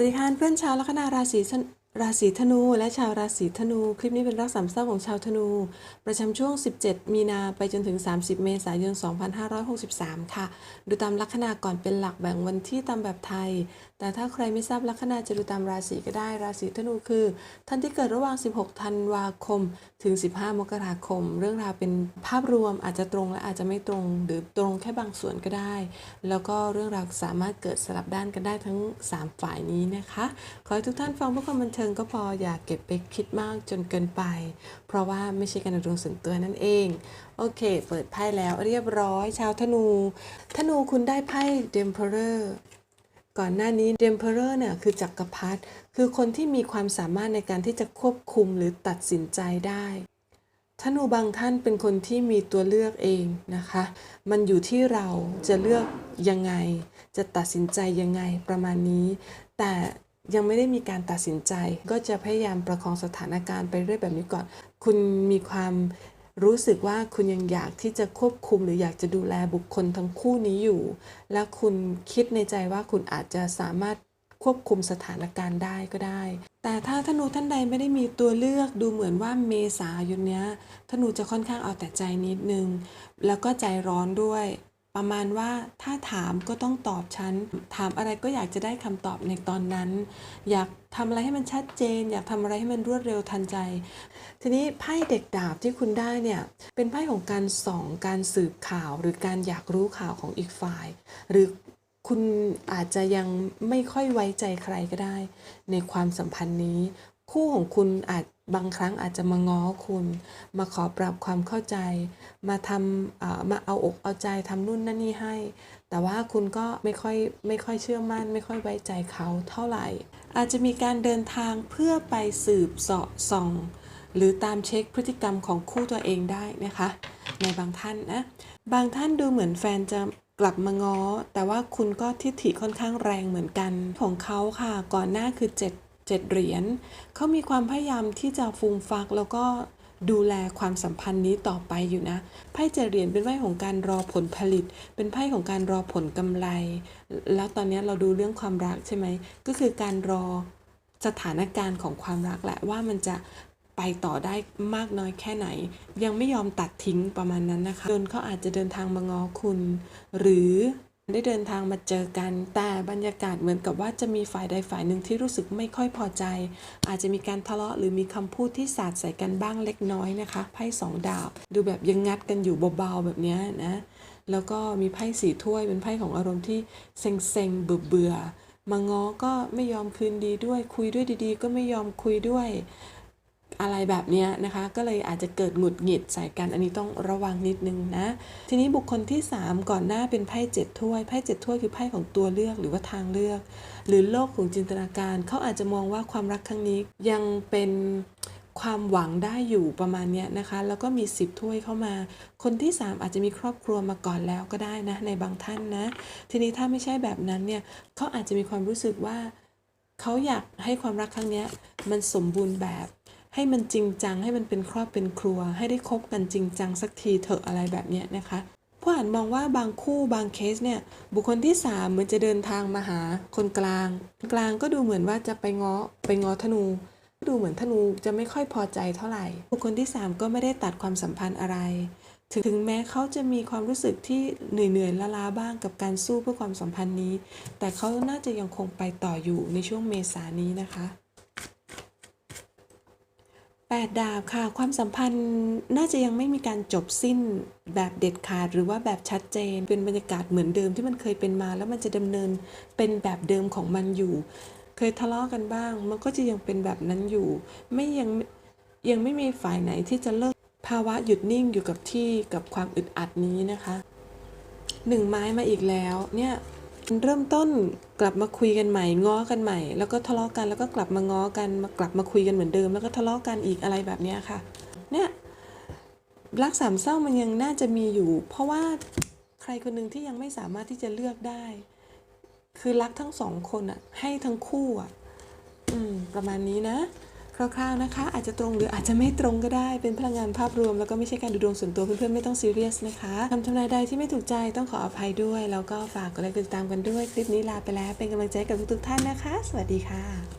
สวัสดีค่ะเพื่อนชาวลัคนาราศีธน ราศีธนูและชาวราศีธนู คลิปนี้เป็นรักสามเศร้าของชาวธนู ประจำช่วง 17 มีนาไปจนถึง 30 เมษายน 2563 ค่ะ ดูตามลัคนาก่อนเป็นหลักแบ่งวันที่ตามแบบไทย แต่ถ้าใครไม่ทราบลัคนาจะดูตามราศีก็ได้ ราศีธนูคือ ท่านที่เกิดระหว่าง 16 ธันวาคม ถึง 15 มกราคม เรื่องราวเป็นภาพรวมอาจจะตรงและอาจจะไม่ตรง หรือตรงแค่บางส่วนก็ได้ แล้วก็เรื่องราวสามารถเกิดสลับด้านกันได้ทั้ง 3 ฝ่ายนี้นะคะ ขอให้ทุกท่านฟังเพื่อความบันเทิงก็พออย่าเก็บไปคิดมากจนเกินไป เพราะว่าไม่ใช่การดำรงส่วนตัวนั่นเอง โอเค เปิดไพ่แล้วเรียบร้อย ชาวธนู ธนูคุณได้ไพ่ d e m p e r o r ก่อนหน้านี้ d e m p e r o r เนี่ยคือจักรพรรดิคือคนที่มีความสามารถในการที่จะควบคุมหรือตัดสินใจได้ธนูบางท่านเป็นคนที่มีตัวเลือกเองนะคะ มันอยู่ที่เราจะเลือกยังไง จะตัดสินใจยังไงประมาณนี้ แต่ ยังไม่ได้มีการตัดสินใจ ก็จะพยายามประคองสถานการณ์ไปเรื่อยแบบนี้ก่อน คุณมีความรู้สึกว่าคุณยังอยากที่จะควบคุมหรืออยากจะดูแลบุคคลทั้งคู่นี้อยู่ แล้วคุณคิดในใจว่าคุณอาจจะสามารถควบคุมสถานการณ์ได้ก็ได้ แต่ถ้าธนูท่านใดไม่ได้มีตัวเลือกดูเหมือนว่าเมษายนเนี้ยธนูจะค่อนข้างเอาแต่ใจนิดนึง แล้วก็ใจร้อนด้วย ประมาณว่าถ้าถามก็ต้องตอบฉัน ถามอะไรก็อยากจะได้คำตอบในตอนนั้น อยากทำอะไรให้มันชัดเจน อยากทำอะไรให้มันรวดเร็วทันใจ ทีนี้ไพ่เด็กดาบที่คุณได้เนี่ยเป็นไพ่ของการส่องการสืบข่าว หรือการอยากรู้ข่าวของอีกฝ่าย หรือคุณอาจจะยังไม่ค่อยไว้ใจใครก็ได้ ในความสัมพันธ์นี้ คู่ของคุณอาจบางครั้งอาจจะมาง้อคุณ มาขอปรับความเข้าใจ มาทำมาเอาอกเอาใจทำนู่นนั่นนี่ให้ แต่ว่าคุณก็ไม่ค่อยไม่ค่อยเชื่อมั่น ไม่ค่อยไว้ใจเขาเท่าไหร่ อาจจะมีการเดินทางเพื่อไปสืบเสาะส่อง หรือตามเช็คพฤติกรรมของคู่ตัวเองได้นะคะ ในบางท่านนะ บางท่านดูเหมือนแฟนจะกลับมาง้อ แต่ว่าคุณก็ทิฐิค่อนข้างแรงเหมือนกันของเขาค่ะ ก่อนหน้าคือ 7 7 เหรียญเขามีความพยายามที่จะฟูมฟักแล้วก็ดูแลความสัมพันธ์นี้ต่อไปอยู่นะ ไพ่เจ็ดเหรียญเป็นไพ่ของการรอผลผลิต เป็นไพ่ของการรอผลกำไร แล้วตอนนี้เราดูเรื่องความรักใช่ไหม ก็คือการรอสถานการณ์ของความรักแหละว่ามันจะไปต่อได้มากน้อยแค่ไหน ยังไม่ยอมตัดทิ้งประมาณนั้นนะคะจนเขาอาจจะเดินทางมาง้อคุณ หรือ ได้เดินทางมาเจอกัน แต่บรรยากาศเหมือนกับว่าจะมีฝ่ายใดฝ่ายหนึ่งที่รู้สึกไม่ค่อยพอใจ อาจจะมีการทะเลาะหรือมีคำพูดที่สาดใส่กันบ้างเล็กน้อยนะคะไพ่สองดาบ ดูแบบยังงัดกันอยู่เบาๆแบบนี้นะแล้วก็มีไพ่สีถ้วยเป็นไพ่ของอารมณ์ที่เซ็งๆเบื่อๆมาง้อก็ไม่ยอมคืนดีด้วย คุยด้วยดีๆ ก็ไม่ยอมคุยด้วย อะไรแบบนี้นะคะ ก็เลยอาจจะเกิดหงุดหงิดใส่กันอันนี้ต้องระวังนิดนึงนะ ทีนี้บุคคลที่ 3 ก่อนหน้าเป็นไพ่เจ็ดถ้วยไพ่เจ็ดถ้วยคือไพ่ของตัวเลือกหรือว่าทางเลือก หรือโลกของจินตนาการเขาอาจจะมองว่าความรักครั้งนี้ยังเป็นความหวังได้อยู่ประมาณนี้นะคะ แล้วก็มีสิบถ้วยเข้ามา คนที่ 3 อาจจะมีครอบครัวมาก่อนแล้วก็ได้นะ ในบางท่านนะ ทีนี้ถ้าไม่ใช่แบบนั้นเนี่ยเขาอาจจะมีความรู้สึกว่าเขาอยากให้ความรักครั้งนี้มันสมบูรณ์แบบ ให้มันจริงจัง ให้มันเป็นครอบเป็นครัว ให้ได้คบกันจริงจังสักทีเถอะอะไรแบบเนี้ยนะคะผู้อ่านมองว่าบางคู่บางเคสเนี่ยบุคคลที่ 3 เหมือนจะเดินทางมาหาคนกลาง กลางก็ดูเหมือนว่าจะไปง้อไปง้อธนู ดูเหมือนธนูจะไม่ค่อยพอใจเท่าไหร่ บุคคลที่ 3 ก็ไม่ได้ตัดความสัมพันธ์อะไร ถึงถึงแม้เขาจะมีความรู้สึกที่เหนื่อยๆล้าๆบ้างกับการสู้เพื่อความสัมพันธ์นี้ แต่เขาน่าจะยังคงไปต่ออยู่ในช่วงเมษานี้นะคะ แปดดาบค่ะ ความสัมพันธ์น่าจะยังไม่มีการจบสิ้นแบบเด็ดขาดหรือว่าแบบชัดเจน เป็นบรรยากาศเหมือนเดิมที่มันเคยเป็นมา แล้วมันจะดำเนินเป็นแบบเดิมของมันอยู่ เคยทะเลาะกันบ้าง มันก็จะยังเป็นแบบนั้นอยู่ ไม่ยังยังไม่มีฝ่ายไหนที่จะเลิกภาวะหยุดนิ่งอยู่กับที่กับความอึดอัดนี้นะคะหนึ่งไม้มาอีกแล้วเนี่ย เริ่มต้นกลับมาคุยกันใหม่ง้อกันใหม่ แล้วก็ทะเลาะกันแล้วก็กลับมาง้อกันมากลับมาคุยกันเหมือนเดิม แล้วก็ทะเลาะกันอีกอะไรแบบนี้ค่ะ เนี่ยรักสามเศร้ามันยังน่าจะมีอยู่ เพราะว่าใครคนหนึ่งที่ยังไม่สามารถที่จะเลือกได้ คือรักทั้งสองคนอะให้ทั้งคู่อะอืม ประมาณนี้นะ คร่าวๆนะคะ อาจจะตรงหรืออาจจะไม่ตรงก็ได้เป็นพลังงานภาพรวม แล้วก็ไม่ใช่การดูดวงส่วนตัวเพื่อนๆไม่ต้องซีเรียสนะคะคำทำนายใดที่ไม่ถูกใจต้องขออภัยด้วย แล้วก็ฝากกดไลค์กดติดตามกันด้วยคลิปนี้ลาไปแล้วเป็นกำลังใจกับทุกๆท่านนะคะ สวัสดีค่ะ